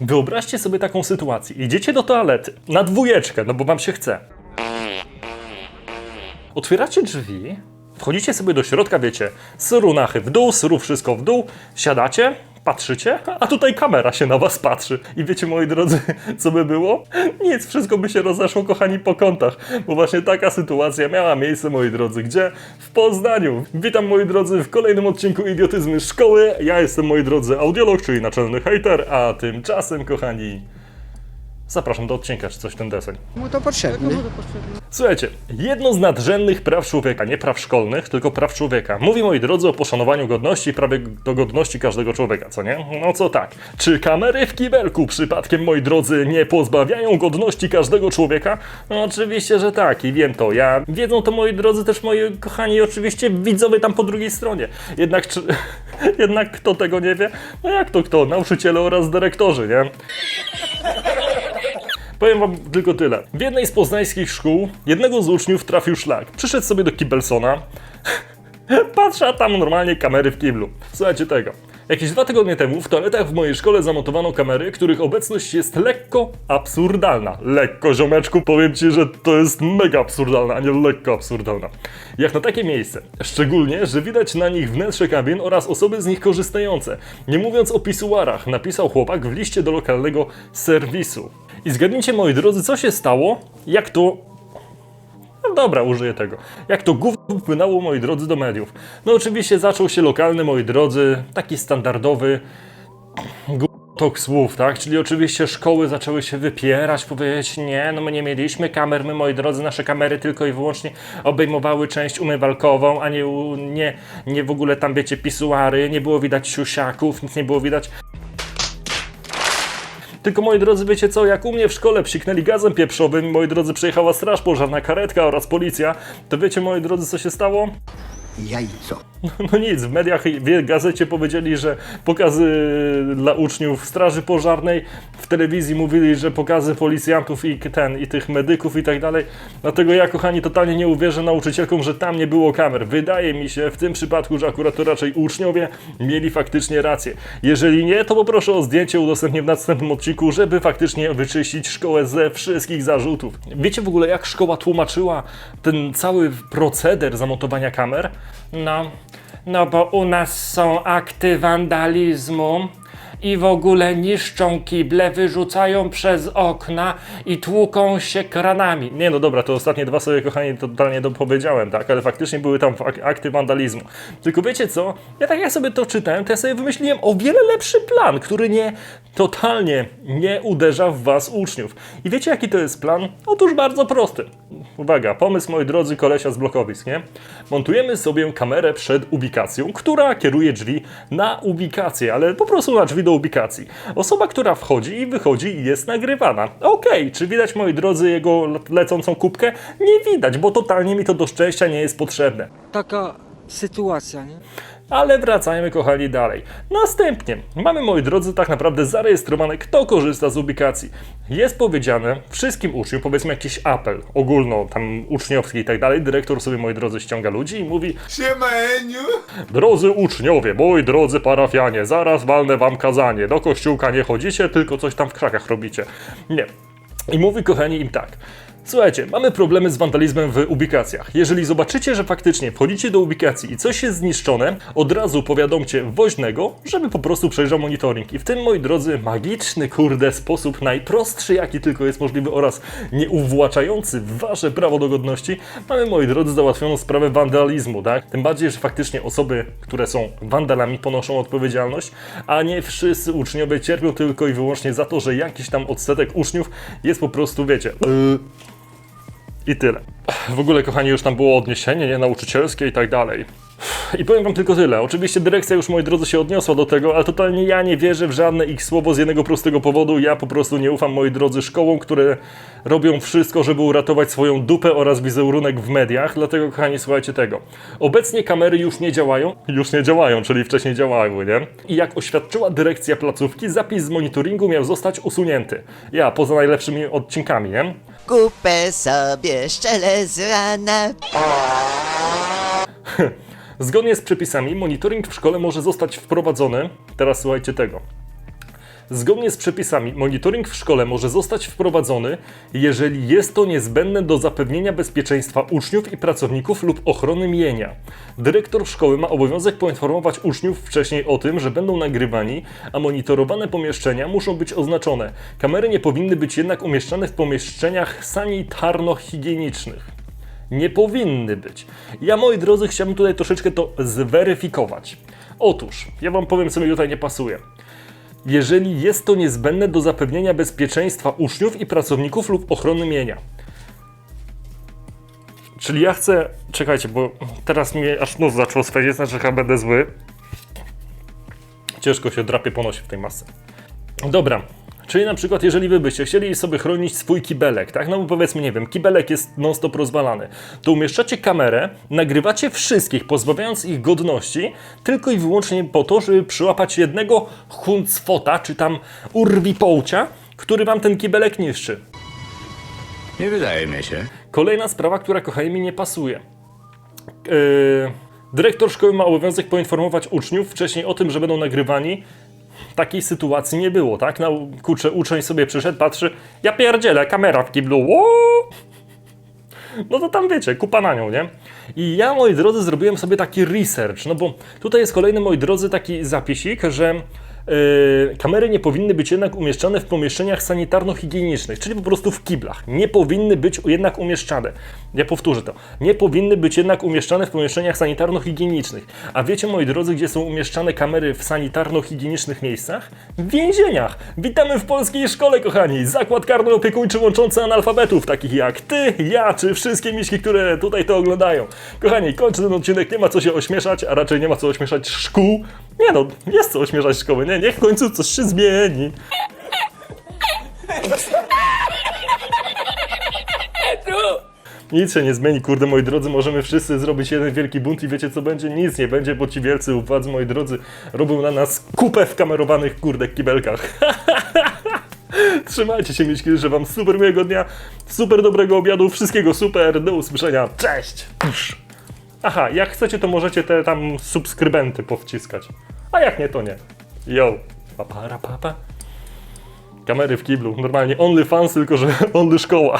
Wyobraźcie sobie taką sytuację. Idziecie do toalety na dwójeczkę, no bo wam się chce. Otwieracie drzwi, wchodzicie sobie do środka, wiecie, syru nachy w dół, syru wszystko w dół, siadacie, patrzycie, a tutaj kamera się na was patrzy. I wiecie, moi drodzy, co by było? Nic, wszystko by się rozeszło, kochani, po kątach, bo właśnie taka sytuacja miała miejsce, moi drodzy, gdzie? W Poznaniu. Witam, moi drodzy, w kolejnym odcinku Idiotyzmy Szkoły. Ja jestem, moi drodzy, audiolog, czyli naczelny hater, a tymczasem, kochani, zapraszam do odcinka, czy coś w ten deseń. Mu to potrzebne. Słuchajcie, jedno z nadrzędnych praw człowieka, nie praw szkolnych, tylko praw człowieka. Mówi, moi drodzy, o poszanowaniu godności i prawie do godności każdego człowieka, co nie? No co tak. Czy kamery w kibelku przypadkiem, moi drodzy, nie pozbawiają godności każdego człowieka? No oczywiście, że tak i wiem to. Ja wiedzą to, moi drodzy, też moi kochani, oczywiście widzowie tam po drugiej stronie. Jednak, czy, jednak kto tego nie wie? No jak to kto? Nauczyciele oraz dyrektorzy, nie? Powiem wam tylko tyle. W jednej z poznańskich szkół jednego z uczniów trafił szlak. Przyszedł sobie do Kibelsona. Patrzę, a tam normalnie kamery w kiblu. Słuchajcie tego. Jakieś dwa tygodnie temu w toaletach w mojej szkole zamontowano kamery, których obecność jest lekko absurdalna. Lekko, ziomeczku, powiem ci, że to jest mega absurdalna, a nie lekko absurdalna. Jak na takie miejsce. Szczególnie, że widać na nich wnętrze kabin oraz osoby z nich korzystające. Nie mówiąc o pisuarach, napisał chłopak w liście do lokalnego serwisu. I zgadnijcie, moi drodzy, co się stało, jak to no dobra, użyję tego. Jak to gówno wpłynęło, moi drodzy, do mediów. No oczywiście zaczął się lokalny, moi drodzy, taki standardowy tok słów, tak? Czyli oczywiście szkoły zaczęły się wypierać, powiedzieć, nie, no my nie mieliśmy kamer, my, moi drodzy, nasze kamery tylko i wyłącznie obejmowały część umywalkową, a nie, nie, nie w ogóle tam, wiecie, pisuary, nie było widać siusiaków, nic nie było widać. Tylko moi drodzy, wiecie co, jak u mnie w szkole psiknęli gazem pieprzowym, moi drodzy, przyjechała straż pożarna, karetka oraz policja, to wiecie, moi drodzy, co się stało? Jajco. No nic, w mediach i w gazecie powiedzieli, że pokazy dla uczniów straży pożarnej, w telewizji mówili, że pokazy policjantów i ten, i tych medyków i tak dalej. Dlatego ja, kochani, totalnie nie uwierzę nauczycielkom, że tam nie było kamer. Wydaje mi się w tym przypadku, że akurat to raczej uczniowie mieli faktycznie rację. Jeżeli nie, to poproszę o zdjęcie, udostępnię w następnym odcinku, żeby faktycznie wyczyścić szkołę ze wszystkich zarzutów. Wiecie w ogóle, jak szkoła tłumaczyła ten cały proceder zamontowania kamer? No, no bo u nas są akty wandalizmu i w ogóle niszczą kible, wyrzucają przez okna i tłuką się kranami. Nie no dobra, to ostatnie dwa sobie kochani totalnie dopowiedziałem, tak, ale faktycznie były tam ak- akty wandalizmu. Tylko wiecie co, ja tak jak sobie to czytałem, to ja sobie wymyśliłem o wiele lepszy plan, który nie, totalnie nie uderza w was uczniów. I wiecie jaki to jest plan? Otóż bardzo prosty. Uwaga, pomysł moi drodzy kolesia z blokowisk, nie? Montujemy sobie kamerę przed ubikacją, która kieruje drzwi na ubikację, ale po prostu na drzwi do ubikacji. Osoba, która wchodzi i wychodzi jest nagrywana. Okej, czy widać moi drodzy jego le- lecącą kubkę? Nie widać, bo totalnie mi to do szczęścia nie jest potrzebne. taka sytuacja, nie? Ale wracajmy, kochani, dalej. Następnie mamy, moi drodzy, tak naprawdę zarejestrowane, kto korzysta z ubikacji. Jest powiedziane wszystkim uczniom, powiedzmy jakiś apel ogólno, tam uczniowski i tak dalej. Dyrektor sobie, moi drodzy, ściąga ludzi i mówi: Siema Eniu! Drodzy uczniowie, moi drodzy parafianie, zaraz walnę wam kazanie. Do kościółka nie chodzicie, tylko coś tam w krzakach robicie. Nie. I mówi, kochani, im tak. Słuchajcie, mamy problemy z wandalizmem w ubikacjach. Jeżeli zobaczycie, że faktycznie wchodzicie do ubikacji i coś jest zniszczone, od razu powiadomcie woźnego, żeby po prostu przejrzał monitoring. I w tym, moi drodzy, magiczny, kurde, sposób, najprostszy jaki tylko jest możliwy oraz nieuwłaczający wasze prawo do godności, mamy, moi drodzy, załatwioną sprawę wandalizmu, tak? Tym bardziej, że faktycznie osoby, które są wandalami, ponoszą odpowiedzialność, a nie wszyscy uczniowie cierpią tylko i wyłącznie za to, że jakiś tam odsetek uczniów jest po prostu, wiecie, yy, i tyle. W ogóle, kochani, już tam było odniesienie, nie, nauczycielskie i tak dalej. I powiem wam tylko tyle. Oczywiście dyrekcja już, moi drodzy, się odniosła do tego, ale totalnie ja nie wierzę w żadne ich słowo z jednego prostego powodu. Ja po prostu nie ufam, moi drodzy, szkołom, które robią wszystko, żeby uratować swoją dupę oraz wizerunek w mediach. Dlatego, kochani, słuchajcie tego. Obecnie kamery już nie działają. Już nie działają, czyli wcześniej działały, nie? I jak oświadczyła dyrekcja placówki, zapis z monitoringu miał zostać usunięty. Ja, poza najlepszymi odcinkami, nie? Kupę sobie szczelę z rana. Zgodnie z przepisami monitoring w szkole może zostać wprowadzony. Teraz słuchajcie tego. Zgodnie z przepisami, monitoring w szkole może zostać wprowadzony, jeżeli jest to niezbędne do zapewnienia bezpieczeństwa uczniów i pracowników lub ochrony mienia. Dyrektor szkoły ma obowiązek poinformować uczniów wcześniej o tym, że będą nagrywani, a monitorowane pomieszczenia muszą być oznaczone. Kamery nie powinny być jednak umieszczane w pomieszczeniach sanitarno-higienicznych. Nie powinny być. Ja, moi drodzy, chciałbym tutaj troszeczkę to zweryfikować. Otóż, ja wam powiem, co mi tutaj nie pasuje. Jeżeli jest to niezbędne do zapewnienia bezpieczeństwa uczniów i pracowników lub ochrony mienia. Czyli ja chcę. Czekajcie, bo teraz mnie aż nos zaczął swędzić, znaczy, chyba będę zły. Ciężko się drapie po nosie w tej masce. Dobra. Czyli na przykład, jeżeli wy byście chcieli sobie chronić swój kibelek, tak? No bo powiedzmy, nie wiem, kibelek jest non-stop rozwalany, to umieszczacie kamerę, nagrywacie wszystkich, pozbawiając ich godności, tylko i wyłącznie po to, żeby przyłapać jednego huncwota, czy tam urwipołcia, który wam ten kibelek niszczy. Nie wydaje mi się. Kolejna sprawa, która kochani mi nie pasuje. Yy, dyrektor szkoły ma obowiązek poinformować uczniów wcześniej o tym, że będą nagrywani. Takiej sytuacji nie było, tak? Na kurczę, uczeń sobie przyszedł, patrzy, ja pierdzielę, kamera w kiblu, Ło! No to tam wiecie, kupa na nią, nie? I ja, moi drodzy, zrobiłem sobie taki research, no bo tutaj jest kolejny, moi drodzy, taki zapisik, że kamery nie powinny być jednak umieszczane w pomieszczeniach sanitarno-higienicznych, czyli po prostu w kiblach. Nie powinny być jednak umieszczane. Ja powtórzę to. Nie powinny być jednak umieszczane w pomieszczeniach sanitarno-higienicznych. A wiecie, moi drodzy, gdzie są umieszczane kamery w sanitarno-higienicznych miejscach? W więzieniach. Witamy w polskiej szkole, kochani. Zakład karny opiekuńczy łączący analfabetów, takich jak ty, ja, czy wszystkie miśki, które tutaj to oglądają. Kochani, kończę ten odcinek, nie ma co się ośmieszać, a raczej nie ma co ośmieszać szkół. Nie no, jest co ośmieszać szkoły, nie? Niech w końcu coś się zmieni. Nic się nie zmieni, kurde, moi drodzy, możemy wszyscy zrobić jeden wielki bunt i wiecie co będzie? Nic nie będzie, bo ci wielcy władzy, moi drodzy, robią na nas kupę w kamerowanych, kurde, kibelkach. Trzymajcie się, miśki, życzę wam super miłego dnia, super dobrego obiadu, wszystkiego super, do usłyszenia, cześć! Aha, jak chcecie, to możecie te tam subskrybenty powciskać, a jak nie, to nie. Yo, pa, pa, ra, pa, pa. Kamery w kiblu, normalnie only fans, tylko że only szkoła.